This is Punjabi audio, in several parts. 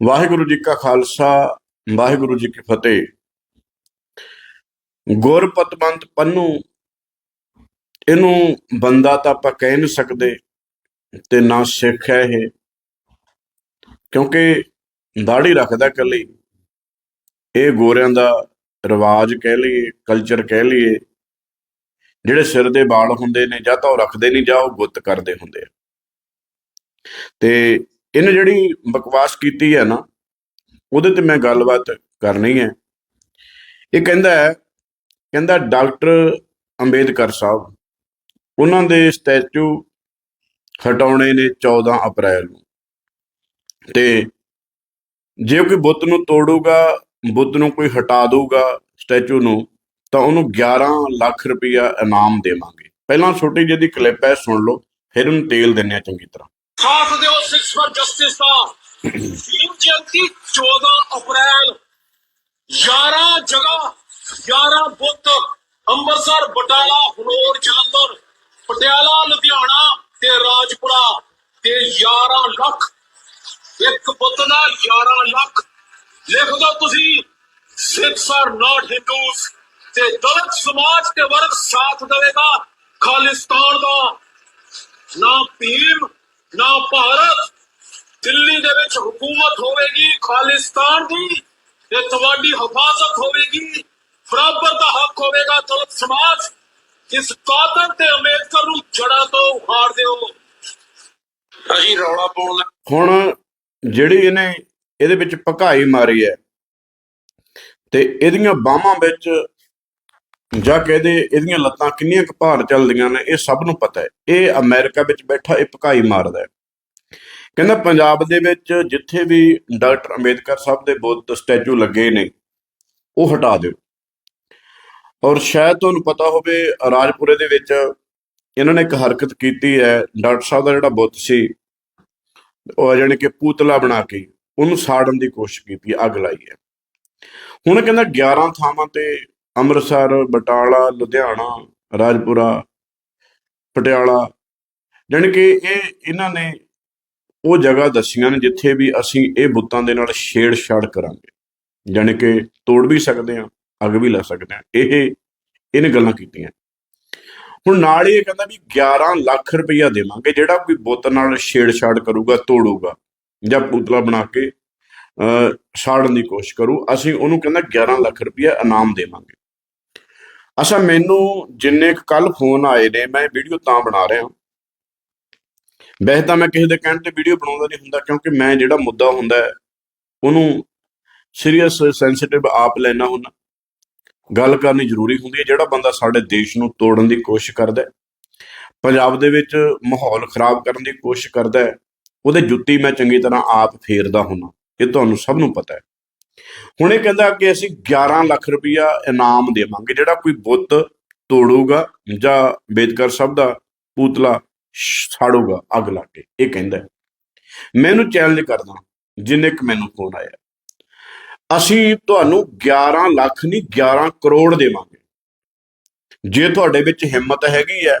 ਵਾਹਿਗੁਰੂ ਜੀ ਕਾ ਖਾਲਸਾ, ਵਾਹਿਗੁਰੂ ਜੀ ਕੀ ਫਤਿਹ। ਗੁਰਪਤਵੰਤ ਪੰਨੂ, ਇਹਨੂੰ ਬੰਦਾ ਤਾਂ ਆਪਾਂ ਕਹਿ ਨਹੀਂ ਸਕਦੇ ਤੇ ਨਾ ਸਿੱਖ ਹੈ ਇਹ, ਕਿਉਂਕਿ ਦਾੜੀ ਰੱਖਦਾ ਕੱਲੀ ਇਹ ਗੋਰਿਆਂ ਦਾ ਰਿਵਾਜ ਕਹਿ ਲਈਏ ਕਲਚਰ ਕਹਿ ਲਈਏ, ਜਿਹੜੇ ਸਿਰ ਦੇ ਵਾਲ ਹੁੰਦੇ ਨੇ ਜਾਂ ਤਾਂ ਉਹ ਰੱਖਦੇ ਨਹੀਂ ਜਾਂ ਉਹ ਗੁੱਤ ਕਰਦੇ ਹੁੰਦੇ ਆ। ਤੇ ਇਹਨੇ ਜਿਹੜੀ ਬਕਵਾਸ ਕੀਤੀ ਹੈ ਨਾ, ਉਹਦੇ ਤੇ ਮੈਂ ਗੱਲਬਾਤ ਕਰਨੀ ਹੈ। ਇਹ ਕਹਿੰਦਾ ਹੈ, ਕਹਿੰਦਾ ਡਾਕਟਰ ਅੰਬੇਦਕਰ ਸਾਹਿਬ, ਉਹਨਾਂ ਦੇ ਸਟੈਚੂ ਹਟਾਉਣੇ ਨੇ 14 ਅਪ੍ਰੈਲ ਨੂੰ। ਤੇ ਜੇ ਕੋਈ ਬੁੱਤ ਨੂੰ ਤੋੜੂਗਾ, ਬੁੱਤ ਨੂੰ ਕੋਈ ਹਟਾ ਦਊਗਾ ਸਟੈਚੂ ਨੂੰ, ਤਾਂ ਉਹਨੂੰ 11 ਲੱਖ ਰੁਪਇਆ ਇਨਾਮ ਦੇਵਾਂਗੇ। ਪਹਿਲਾਂ ਛੋਟੀ ਜਿਹੀ ਕਲਿੱਪ ਹੈ, ਸੁਣ ਲਓ, ਫਿਰ ਉਹਨੂੰ ਤੇਲ ਦਿੰਨੇ ਆ ਚੰਗੀ ਤਰ੍ਹਾਂ। ਸਾਥ ਦਿਓ ਸਿਕਸ ਫॉर ਜਸਟਿਸ ਦਾ। ਭੀਮ ਜਯੰਤੀ 14 ਅਪ੍ਰੈਲ 11 ਜਗ੍ਹਾ 11 ਬੁੱਤ, ਅੰਮ੍ਰਿਤਸਰ, ਬਟਾਲਾ ਫਲੋਰ ਜਲੰਧਰ, ਪਟਿਆਲਾ, ਲੁਧਿਆਣਾ ਤੇ ਰਾਜਪੁਰਾ ਤੇ 11 ਲੱਖ। ਇੱਕ ਬੁੱਤ ਦਾ 11 ਲੱਖ। ਲਿਖ ਦੋ ਤੁਸੀਂ ਸਿੱਖਸ ਆਰ ਨਾਟ ਹਿੰਦੂਸ ਤੇ ਦਲਿਤ ਸਮਾਜ ਤੇ ਵਰਗ ਸਾਥ ਦੇਵੇਗਾ ਖਾਲਿਸਤਾਨ ਦਾ। ਨਾ ਭੀਮ ਨਾ ਭਾਰਤ ਦਿੱਲੀ ਦੇ ਵਿੱਚ ਹਕੂਮਤ ਹੋਵੇਗੀ ਖਾਲਿਸਤਾਨ ਦੀ ਤੇ ਤੁਹਾਡੀ ਹਿਫਾਜ਼ਤ ਹੋਵੇਗੀ ਬਰਾਬਰ ਦਾ ਹੱਕ ਹੋਵੇਗਾ ਦਲਿਤ ਸਮਾਜ ਇਸ ਕਾਤਲ ਤੇ ਅੰਬੇਦਕਰ ਨੂੰ ਜੜਾ ਤੋਂ ਉਖਾੜ ਦਿਓ। ਅਸੀਂ ਰੌਲਾ ਪਾਉਣ ਹੁਣ ਜਿਹੜੀ ਇਹਨੇ ਇਹਦੇ ਵਿੱਚ ਭਕਾਈ ਮਾਰੀ ਹੈ ਤੇ ਇਹਦੀਆਂ ਬਾਹਾਂ ਵਿੱਚ ਜਾਂ ਕਹਦੇ ਇਹਦੀਆਂ ਲੱਤਾਂ ਕਿੰਨੀਆਂ ਕੁ ਭਾਰ ਚੱਲਦੀਆਂ ਨੇ, ਇਹ ਸਭ ਨੂੰ ਪਤਾ ਹੈ। ਇਹ ਅਮਰੀਕਾ ਵਿੱਚ ਬੈਠਾ ਇਹ ਭਕਾਈ ਮਾਰਦਾ ਹੈ। ਕਹਿੰਦਾ ਪੰਜਾਬ ਦੇ ਵਿੱਚ ਜਿੱਥੇ ਵੀ ਡਾਕਟਰ ਅੰਬੇਦਕਰ ਸਾਹਿਬ ਦੇ ਬੁੱਤ ਸਟੈਚੂ ਲੱਗੇ ਨੇ, ਉਹ ਹਟਾ ਦਿਓ। ਔਰ ਸ਼ਾਇਦ ਤੁਹਾਨੂੰ ਪਤਾ ਹੋਵੇ, ਰਾਜਪੁਰੇ ਦੇ ਵਿੱਚ ਇਹਨਾਂ ਨੇ ਇੱਕ ਹਰਕਤ ਕੀਤੀ ਹੈ, ਡਾਕਟਰ ਸਾਹਿਬ ਦਾ ਜਿਹੜਾ ਬੁੱਤ ਸੀ, ਉਹ ਜਾਣੀ ਕਿ ਪੂਤਲਾ ਬਣਾ ਕੇ ਉਹਨੂੰ ਸਾੜਨ ਦੀ ਕੋਸ਼ਿਸ਼ ਕੀਤੀ, ਅੱਗ ਲਾਈ ਹੈ। ਹੁਣ ਕਹਿੰਦਾ 11 ਥਾਵਾਂ ਤੇ ਅੰਮ੍ਰਿਤਸਰ, ਬਟਾਲਾ, ਲੁਧਿਆਣਾ, ਰਾਜਪੁਰਾ, ਪਟਿਆਲਾ। ਜਾਣੀ ਕਿ ਇਹ ਇਹਨਾਂ ਨੇ ਉਹ ਜਗ੍ਹਾ ਦੱਸੀਆਂ ਨੇ ਜਿੱਥੇ ਵੀ ਅਸੀਂ ਇਹ ਬੁੱਤਾਂ ਦੇ ਨਾਲ ਛੇੜਛਾੜ ਕਰਾਂਗੇ। ਜਾਣੀ ਕਿ ਤੋੜ ਵੀ ਸਕਦੇ ਹਾਂ, ਅੱਗ ਵੀ ਲਾ ਸਕਦੇ ਹਾਂ। ਇਹ ਇਹਨੇ ਗੱਲਾਂ ਕੀਤੀਆਂ। ਹੁਣ ਨਾਲ ਹੀ ਇਹ ਕਹਿੰਦਾ ਵੀ 11 ਲੱਖ ਰੁਪਈਆ ਦੇਵਾਂਗੇ, ਜਿਹੜਾ ਕੋਈ ਬੁੱਤ ਨਾਲ ਛੇੜਛਾੜ ਕਰੂਗਾ, ਤੋੜੂਗਾ, ਜਾਂ ਪੁਤਲਾ ਬਣਾ ਕੇ ਸਾੜਨ ਦੀ ਕੋਸ਼ਿਸ਼ ਕਰੂ। ਅਸੀਂ ਉਹਨੂੰ ਕਹਿੰਦਾ 11 ਲੱਖ ਰੁਪਈਆ ਇਨਾਮ ਦੇਵਾਂਗੇ। ਅੱਛਾ, ਮੈਨੂੰ ਜਿੰਨੇ ਕੱਲ ਫੋਨ ਆਏ ਨੇ, ਮੈਂ ਵੀਡੀਓ ਤਾਂ ਬਣਾ ਰਿਹਾ ਵੈਸੇ ਤਾਂ ਮੈਂ ਕਿਸੇ ਦੇ ਕਹਿਣ ਤੇ ਵੀਡੀਓ ਬਣਾਉਂਦਾ ਨਹੀਂ ਹੁੰਦਾ, ਕਿਉਂਕਿ ਮੈਂ ਜਿਹੜਾ ਮੁੱਦਾ ਹੁੰਦਾ ਉਹਨੂੰ ਸੀਰੀਅਸ ਸੈਂਸਿਟਿਵ ਆਪ ਲੈਣਾ ਹੁੰਦਾ। ਗੱਲ ਕਰਨੀ ਜ਼ਰੂਰੀ ਹੁੰਦੀ ਹੈ, ਜਿਹੜਾ ਬੰਦਾ ਸਾਡੇ ਦੇਸ਼ ਨੂੰ ਤੋੜਨ ਦੀ ਕੋਸ਼ਿਸ਼ ਕਰਦਾ ਹੈ, ਪੰਜਾਬ ਦੇ ਵਿੱਚ ਮਾਹੌਲ ਖਰਾਬ ਕਰਨ ਦੀ ਕੋਸ਼ਿਸ਼ ਕਰਦਾ ਹੈ, ਉਹਦੇ ਜੁੱਤੀ ਮੈਂ ਚੰਗੀ ਤਰ੍ਹਾਂ ਆਪ ਫੇਰਦਾ ਹੁੰਦਾ, ਇਹ ਤੁਹਾਨੂੰ ਸਭ ਨੂੰ ਪਤਾ ਹੈ। ਹੁਣ ਇਹ ਕਹਿੰਦਾ ਕਿ ਅਸੀਂ 11 ਲੱਖ ਰੁਪਇਆ ਇਨਾਮ ਦੇਵਾਂਗੇ, ਜਿਹੜਾ ਕੋਈ ਬੁੱਤ ਤੋੜੂਗਾ ਜਾਂ ਅੰਬੇਦਕਰ ਸਭ ਦਾ ਪੂਤਲਾ ਸਾੜੂਗਾ ਅੱਗ ਲਾ ਕੇ, ਇਹ ਕਹਿੰਦਾ। ਮੈਨੂੰ ਮੈਂ ਚੈਲੰਜ ਕਰਦਾ ਜਿੰਨੇ ਕਿ ਮੈਨੂੰ ਫੋਨ ਆਇਆ। ਅਸੀਂ ਤੁਹਾਨੂੰ 11 ਲੱਖ ਨਹੀਂ 11 ਕਰੋੜ ਦੇਵਾਂਗੇ। ਜੇ ਤੁਹਾਡੇ ਵਿੱਚ ਹਿੰਮਤ ਹੈਗੀ ਹੈ,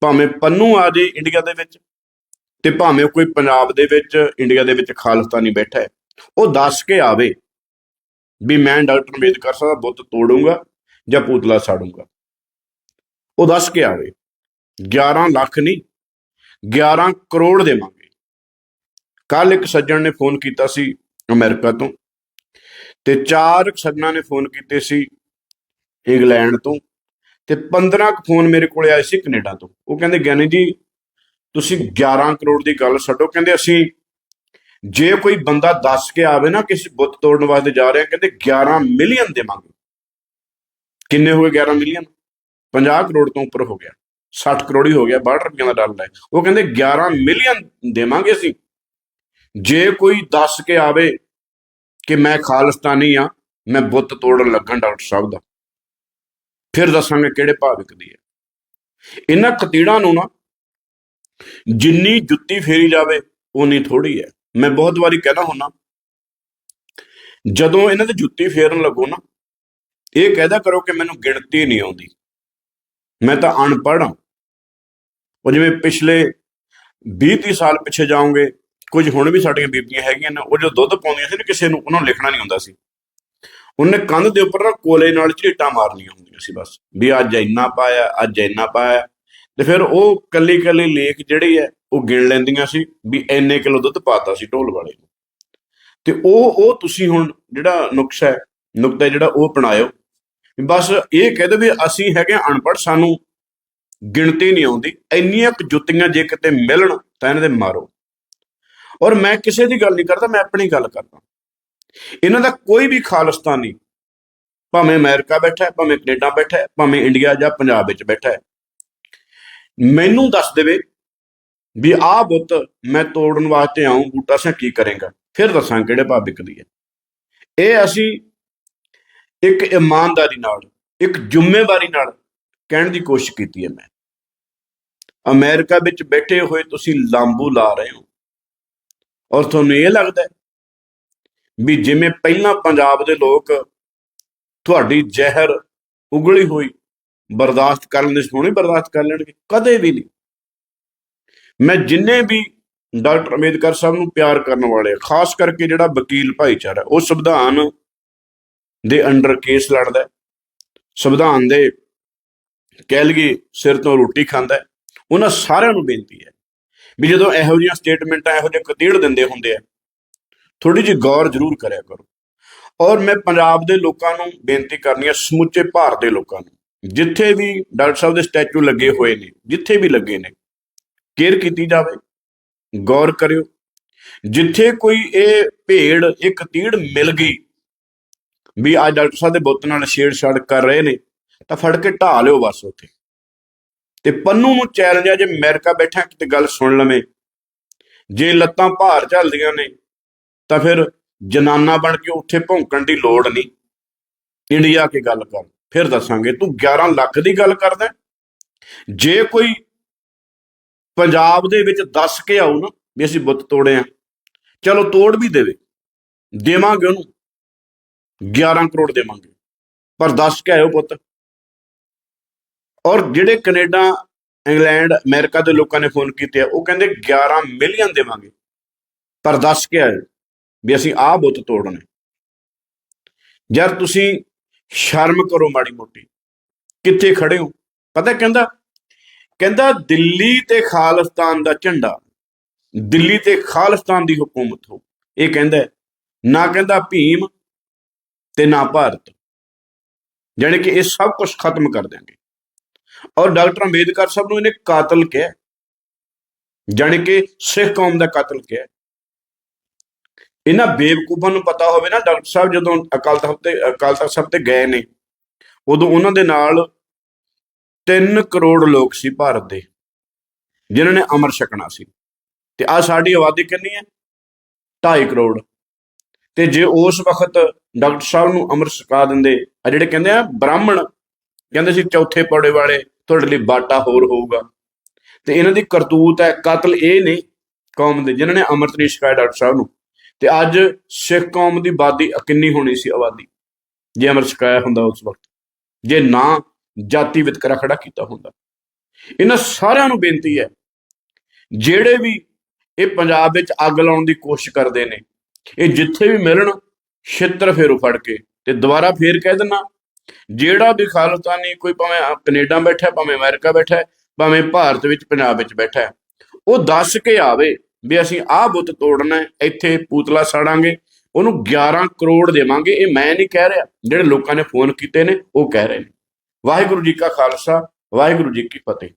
ਭਾਵੇਂ ਪੰਨੂ ਆ ਜੇ ਇੰਡੀਆ ਦੇ ਵਿੱਚ, ਤੇ ਭਾਵੇਂ ਕੋਈ ਪੰਜਾਬ ਦੇ ਵਿੱਚ, ਇੰਡੀਆ ਦੇ ਵਿੱਚ ਖਾਲਿਸਤਾਨੀ ਬੈਠਾ ਹੈ ਉਹ ਦੱਸ ਕੇ ਆਵੇ ਵੀ ਮੈਂ ਡਾਕਟਰ ਅੰਬੇਦਕਰ ਸਾਹਿਬ ਦਾ ਬੁੱਤ ਤੋੜੂੰਗਾ ਜਾਂ ਪੂਤਲਾ ਸਾੜੂੰਗਾ। ਉਹ ਦੱਸ ਕੇ ਆਵੇ 11 ਲੱਖ ਨਹੀਂ 11 ਕਰੋੜ ਦੇਵਾਂਗੇ। ਕੱਲ ਇੱਕ ਸੱਜਣ ਨੇ ਫੋਨ ਕੀਤਾ ਸੀ ਅਮਰੀਕਾ ਤੋਂ ਤੇ ਚਾਰ ਸੱਜਣਾਂ ਨੇ ਫੋਨ ਕੀਤੇ ਸੀ ਇੰਗਲੈਂਡ ਤੋਂ ਤੇ 15 ਕੁ ਫੋਨ ਮੇਰੇ ਕੋਲੇ ਆਏ ਸੀ ਕੈਨੇਡਾ ਤੋਂ। ਉਹ ਕਹਿੰਦੇ, ਗਿਆਨੀ ਜੀ, ਤੁਸੀਂ 11 ਕਰੋੜ ਦੀ ਗੱਲ ਛੱਡੋ। ਕਹਿੰਦੇ, ਅਸੀਂ ਜੇ ਕੋਈ ਬੰਦਾ ਦੱਸ ਕੇ ਆਵੇ ਨਾ ਕਿਸੇ ਬੁੱਤ ਤੋੜਨ ਵਾਸਤੇ ਜਾ ਰਿਹਾ, ਕਹਿੰਦੇ 11 ਮਿਲੀਅਨ ਦੇਵਾਂਗੇ ਕਿੰਨੇ ਹੋ ਗਏ 11 ਮਿਲੀਅਨ? 50 ਕਰੋੜ ਤੋਂ ਉੱਪਰ ਹੋ ਗਿਆ। 60 ਕਰੋੜ ਹੀ ਹੋ ਗਿਆ 62 ਰੁਪਈਆ ਦਾ ਡਾਲਰ ਹੈ। ਉਹ ਕਹਿੰਦੇ 11 ਮਿਲੀਅਨ ਦੇਵਾਂਗੇ ਅਸੀਂ। ਜੇ ਕੋਈ ਦੱਸ ਕੇ ਆਵੇ ਕਿ ਮੈਂ ਖਾਲਿਸਤਾਨੀ ਆ ਮੈਂ ਬੁੱਤ ਤੋੜਨ ਲੱਗਾਂ ਡਾਕਟਰ ਸਾਹਿਬ ਦਾ। ਫਿਰ ਦੱਸਾਂਗੇ ਕਿਹੜੇ ਭਾਅ ਵਿਕਦੀ ਹੈ। ਇਹਨਾਂ ਕਤੀੜਾਂ ਨੂੰ ਨਾ ਜਿੰਨੀ ਜੁੱਤੀ ਫੇਰੀ ਜਾਵੇ ਉਨੀ ਥੋੜੀ ਹੈ। ਮੈਂ ਬਹੁਤ ਵਾਰੀ ਕਹਿਣਾ ਹੁੰਨਾ, ਜਦੋਂ ਇਹਨਾਂ ਦੇ ਜੁੱਤੀ ਫੇਰਨ ਲੱਗੋ ਨਾ, ਇਹ ਕਹਿਦਾ ਕਰੋ ਕਿ ਮੈਨੂੰ ਗਿਣਤੀ ਨਹੀਂ ਆਉਂਦੀ। ਮੈਂ ਤਾਂ ਅਨਪੜ੍ਹ ਹਾਂ। ਉਹ ਜਿਵੇਂ ਪਿਛਲੇ 20 30 ਸਾਲ ਪਿੱਛੇ ਜਾਓਗੇ, ਕੁਝ ਹੁਣ ਵੀ ਸਾਡੀਆਂ ਬੀਬੀਆਂ ਹੈਗੀਆਂ ਨੇ, ਉਹ ਜੋ ਦੁੱਧ ਪਾਉਂਦੀਆਂ ਸੀ ਨਾ, ਕਿਸੇ ਨੂੰ ਉਹਨਾਂ ਨੂੰ ਲਿਖਣਾ ਨਹੀਂ ਹੁੰਦਾ ਸੀ। ਉਹਨੇ ਕੰਧ ਦੇ ਉੱਪਰ ਨਾ ਕੋਲੇ ਨਾਲ ਝੀਟਾਂ ਮਾਰਨੀਆਂ ਹੁੰਦੀਆਂ ਸੀ ਬਸ, ਵੀ ਅੱਜ ਇੰਨਾ ਪਾਇਆ, ਅੱਜ ਇੰਨਾ ਪਾਇਆ। ਤੇ ਫਿਰ ਉਹ ਕੱਲੀ ਕੱਲੀ ਲੇਖ ਜਿਹੜੀ ਹੈ, ਉਹ ਗਿਣ ਲੈਂਦੀਆਂ ਸੀ ਵੀ ਇੰਨੇ ਕਿਲੋ ਦੁੱਧ ਪਾਤਾ ਸੀ ਢੋਲ ਵਾਲੇ ਨੂੰ। ਤੇ ਉਹ ਉਹ ਤੁਸੀਂ ਹੁਣ ਜਿਹੜਾ ਨੁਕਸਾ ਹੈ, ਨੁਕਤਾ ਜਿਹੜਾ ਉਹ ਅਪਣਾਇਓ। ਬਸ ਇਹ ਕਹਿ ਦੋ ਵੀ ਅਸੀਂ ਹੈਗੇ ਹਾਂ ਅਨਪੜ੍ਹ, ਸਾਨੂੰ ਗਿਣਤੀ ਨਹੀਂ ਆਉਂਦੀ। ਇੰਨੀਆਂ ਕੁ ਜੁੱਤੀਆਂ ਜੇ ਕਿਤੇ ਮਿਲਣ ਤਾਂ ਇਹਨਾਂ ਦੇ ਮਾਰੋ। ਔਰ ਮੈਂ ਕਿਸੇ ਦੀ ਗੱਲ ਨਹੀਂ ਕਰਦਾ, ਮੈਂ ਆਪਣੀ ਗੱਲ ਕਰਦਾ। ਇਹਨਾਂ ਦਾ ਕੋਈ ਵੀ ਖਾਲਿਸਤਾਨੀ, ਭਾਵੇਂ ਅਮਰੀਕਾ ਬੈਠਾ ਹੈ, ਭਾਵੇਂ ਕੈਨੇਡਾ ਬੈਠਾ ਹੈ, ਭਾਵੇਂ ਇੰਡੀਆ ਜਾਂ ਪੰਜਾਬ ਵਿੱਚ ਬੈਠਾ ਹੈ ਮੈਨੂੰ ਦੱਸ ਦੇਵੇ ਵੀ ਆਹ ਬੁੱਤ ਮੈਂ ਤੋੜਨ ਵਾਸਤੇ ਆਉਂ ਬੂਟਾ ਸਿਆ ਕੀ ਕਰੇਗਾ? ਫਿਰ ਦੱਸਾਂ ਕਿਹੜੇ ਭਾਅ ਵਿਕਦੀ ਹੈ। ਇਹ ਅਸੀਂ ਇੱਕ ਇਮਾਨਦਾਰੀ ਨਾਲ, ਇੱਕ ਜ਼ਿੰਮੇਵਾਰੀ ਨਾਲ ਕਹਿਣ ਦੀ ਕੋਸ਼ਿਸ਼ ਕੀਤੀ ਹੈ ਮੈਂ। ਅਮਰੀਕਾ ਵਿੱਚ ਬੈਠੇ ਹੋਏ ਤੁਸੀਂ ਲਾਂਬੂ ਲਾ ਰਹੇ ਹੋ। ਔਰ ਤੁਹਾਨੂੰ ਇਹ ਲੱਗਦਾ ਵੀ ਜਿਵੇਂ ਪਹਿਲਾਂ ਪੰਜਾਬ ਦੇ ਲੋਕ ਤੁਹਾਡੀ ਜ਼ਹਿਰ ਉਗਲੀ ਹੋਈ ਬਰਦਾਸ਼ਤ ਕਰਨ ਦੇ ਸੋਹਣੀ ਬਰਦਾਸ਼ਤ ਕਰ ਲੈਣਗੇ, ਕਦੇ ਵੀ ਨਹੀਂ। ਮੈਂ ਜਿੰਨੇ ਵੀ ਡਾਕਟਰ ਅੰਬੇਦਕਰ ਸਾਹਿਬ ਨੂੰ ਪਿਆਰ ਕਰਨ ਵਾਲੇ ਖਾਸ ਕਰਕੇ ਜਿਹੜਾ ਵਕੀਲ ਭਾਈਚਾਰਾ, ਉਹ ਸੰਵਿਧਾਨ ਦੇ ਅੰਡਰ ਕੇਸ ਲੜਦਾ ਸੰਵਿਧਾਨ ਦੇ ਕਹਿ ਲਈਏ ਸਿਰ ਤੋਂ ਰੋਟੀ ਖਾਂਦਾ ਉਹਨਾਂ ਸਾਰਿਆਂ ਨੂੰ ਬੇਨਤੀ ਹੈ ਵੀ ਜਦੋਂ ਇਹੋ ਜਿਹੀਆਂ ਸਟੇਟਮੈਂਟਾਂ ਇਹੋ ਜਿਹੇ ਕਤੀੜ ਦਿੰਦੇ ਹੁੰਦੇ ਆ ਥੋੜੀ ਜਿਹੀ ਗੌਰ ਜ਼ਰੂਰ ਕਰਿਆ ਕਰੋ। ਔਰ ਮੈਂ ਪੰਜਾਬ ਦੇ ਲੋਕਾਂ ਨੂੰ ਬੇਨਤੀ ਕਰਨੀ ਹੈ ਸਮੁੱਚੇ ਭਾਰਤ ਦੇ ਲੋਕਾਂ ਨੂੰ ਜਿੱਥੇ ਵੀ ਡਾਕਟਰ ਸਾਹਿਬ ਦੇ ਸਟੈਚੂ ਲੱਗੇ ਹੋਏ ਨੇ, ਜਿੱਥੇ ਵੀ ਲੱਗੇ ਨੇ, ਕੇਅਰ ਕੀਤੀ ਜਾਵੇ, ਗੌਰ ਕਰਿਓ। ਜਿੱਥੇ ਕੋਈ ਇਹ ਭੇੜ ਇੱਕ ਤੀੜ ਮਿਲ ਗਈ, ਵੀ ਅੱਜ ਡਾਕਟਰ ਸਾਹਿਬ ਦੇ ਬੁੱਤ ਨਾਲ ਛੇੜਛਾੜ ਕਰ ਰਹੇ ਨੇ, ਤਾਂ ਫੜ ਕੇ ਢਾ ਲਿਓ ਬਸ ਉੱਥੇ। ਤੇ ਪੰਨੂ ਨੂੰ ਚੈਲੰਜ ਆ, ਜੇ ਅਮਰੀਕਾ ਬੈਠਾ ਕਿਤੇ ਗੱਲ ਸੁਣ ਲਵੇਂ। ਜੇ ਲੱਤਾਂ ਭਾਰ ਝੱਲਦੀਆਂ ਨੇ, ਤਾਂ ਫਿਰ ਜਨਾਨਾ ਬਣ ਕੇ ਉੱਥੇ ਭੌਂਕਣ ਦੀ ਲੋੜ ਨਹੀਂ। ਇੰਡੀਆ ਕੇ ਗੱਲ ਕਰ ਫਿਰ ਦੱਸਾਂਗੇ, ਤੂੰ 11 ਲੱਖ ਦੀ ਗੱਲ ਕਰਦਾ ਜੇ ਕੋਈ ਪੰਜਾਬ ਦੇ ਵਿੱਚ ਦੱਸ ਕੇ ਆਉ ਨਾ ਵੀ ਅਸੀਂ ਬੁੱਤ ਤੋੜੇ ਆ, ਚਲੋ ਤੋੜ ਵੀ ਦੇਵੇ, ਦੇਵਾਂਗੇ ਉਹਨੂੰ 11 ਕਰੋੜ ਦੇਵਾਂਗੇ, ਪਰ ਦੱਸ ਕੇ ਆਇਓ ਪੁੱਤ। ਔਰ ਜਿਹੜੇ ਕੈਨੇਡਾ, ਇੰਗਲੈਂਡ, ਅਮਰੀਕਾ ਦੇ ਲੋਕਾਂ ਨੇ ਫੋਨ ਕੀਤੇ ਆ, ਉਹ ਕਹਿੰਦੇ 11 ਮਿਲੀਅਨ ਦੇਵਾਂਗੇ, ਪਰ ਦੱਸ ਕੇ ਆਇਓ ਵੀ ਅਸੀਂ ਆਹ ਬੁੱਤ ਤੋੜਨੇ। ਯਾਰ ਤੁਸੀਂ ਸ਼ਰਮ ਕਰੋ ਮਾੜੀ ਮੋਟੀ। ਕਿੱਥੇ ਖੜੇ ਹੋ? ਪਤਾ ਕਹਿੰਦਾ ਕਹਿੰਦਾ ਦਿੱਲੀ ਤੇ ਖਾਲਿਸਤਾਨ ਦਾ ਝੰਡਾ। ਦਿੱਲੀ ਤੇ ਖਾਲਿਸਤਾਨ ਦੀ ਹਕੂਮਤ ਹੋ ਇਹ ਕਹਿੰਦਾ ਨਾ ਕਹਿੰਦਾ ਭੀਮ ਤੇ ਨਾ ਭਾਰਤ। ਜਾਣੀ ਕਿ ਇਹ ਸਭ ਕੁਝ ਖਤਮ ਕਰ ਦਿਆਂਗੇ। ਔਰ ਡਾਕਟਰ ਅੰਬੇਦਕਰ ਸਾਹਿਬ ਨੂੰ ਇਹਨੇ ਕਾਤਲ ਕਿਹਾ ਜਾਣੀ ਕਿ ਸਿੱਖ ਕੌਮ ਦਾ ਕਾਤਲ ਕਿਹਾ ਇਹਨਾਂ ਬੇਵਕੂਫਾਂ ਨੂੰ ਪਤਾ ਹੋਵੇ ਨਾ, ਡਾਕਟਰ ਸਾਹਿਬ ਜਦੋਂ ਅਕਾਲ ਤਖਤ ਤੇ, ਅਕਾਲ ਤਖਤ ਸਾਹਿਬ ਤੇ ਗਏ ਨੇ, ਉਦੋਂ ਉਹਨਾਂ ਦੇ ਨਾਲ 3 ਕਰੋੜ ਲੋਕ ਸੀ ਭਾਰਤ ਦੇ, ਜਿਨ੍ਹਾਂ ਨੇ ਅਮਰ ਛਕਣਾ ਸੀ। ਤੇ ਆ ਸਾਡੀ ਆਬਾਦੀ ਕਿੰਨੀ ਹੈ? 2.5 ਕਰੋੜ। ਤੇ ਜੇ ਉਸ ਵਕਤ ਡਾਕਟਰ ਸਾਹਿਬ ਨੂੰ ਅਮਰ ਛਕਾ ਦਿੰਦੇ ਆ ਜਿਹੜੇ ਕਹਿੰਦੇ ਆ ਬ੍ਰਾਹਮਣ, ਕਹਿੰਦੇ ਸੀ ਚੌਥੇ ਪੌੜੇ ਵਾਲੇ, ਤੁਹਾਡੇ ਲਈ ਬਾਟਾ ਹੋਰ ਹੋਊਗਾ। ਤੇ ਇਹਨਾਂ ਦੀ ਕਰਤੂਤ ਹੈ, ਕਤਲ ਇਹ ਨੇ ਕੌਮ ਦੇ, ਜਿਨ੍ਹਾਂ ਨੇ ਅੰਮ੍ਰਿਤ ਨਹੀਂ ਛਕਾਇਆ ਡਾਕਟਰ ਸਾਹਿਬ ਨੂੰ। ਤੇ ਅੱਜ ਸਿੱਖ ਕੌਮ ਦੀ ਆਬਾਦੀ ਕਿੰਨੀ ਹੋਣੀ ਸੀ ਆਬਾਦੀ? ਜੇ ਅੰਮ੍ਰਿਤ ਛਕਾਇਆ ਹੁੰਦਾ ਉਸ ਵਕਤ, ਜੇ ਨਾ ਜਾਤੀ ਵਿਤਕਰਾ ਖੜਾ ਕੀਤਾ ਹੁੰਦਾ। ਇਹਨਾਂ ਸਾਰਿਆਂ ਨੂੰ ਬੇਨਤੀ ਹੈ, ਜਿਹੜੇ ਵੀ ਇਹ ਪੰਜਾਬ ਵਿੱਚ ਅੱਗ ਲਾਉਣ ਦੀ ਕੋਸ਼ਿਸ਼ ਕਰਦੇ ਨੇ, ਇਹ ਜਿੱਥੇ ਵੀ ਮਿਲਣ, ਛਿੱਤਰ ਫੇਰੋ ਫੜ ਕੇ ਤੇ ਦੁਬਾਰਾ ਫੇਰ ਕਹਿ ਦਿੰਨਾ ਜਿਹੜਾ ਵੀ ਖਾਲਿਸਤਾਨੀ ਕੋਈ ਭਾਵੇਂ ਆ ਕੈਨੇਡਾ ਬੈਠਾ, ਭਾਵੇਂ ਅਮਰੀਕਾ ਬੈਠਾ, ਭਾਵੇਂ ਭਾਰਤ ਵਿੱਚ, ਪੰਜਾਬ ਵਿੱਚ ਬੈਠਾ, ਉਹ ਦੱਸ ਕੇ ਆਵੇ ਵੀ ਅਸੀਂ ਆਹ ਬੁੱਤ ਤੋੜਨਾ ਇੱਥੇ ਪੂਤਲਾ ਸਾੜਾਂਗੇ, ਉਹਨੂੰ 11 ਕਰੋੜ ਦੇਵਾਂਗੇ, ਇਹ ਮੈਂ ਨਹੀਂ ਕਹਿ ਰਿਹਾ। ਜਿਹੜੇ ਲੋਕਾਂ ਨੇ ਫੋਨ ਕੀਤੇ ਨੇ, ਉਹ ਕਹਿ ਰਹੇ ਨੇ। ਵਾਹਿਗੁਰੂ ਜੀ ਕਾ ਖਾਲਸਾ, ਵਾਹਿਗੁਰੂ ਜੀ ਕੀ ਫਤਿਹ।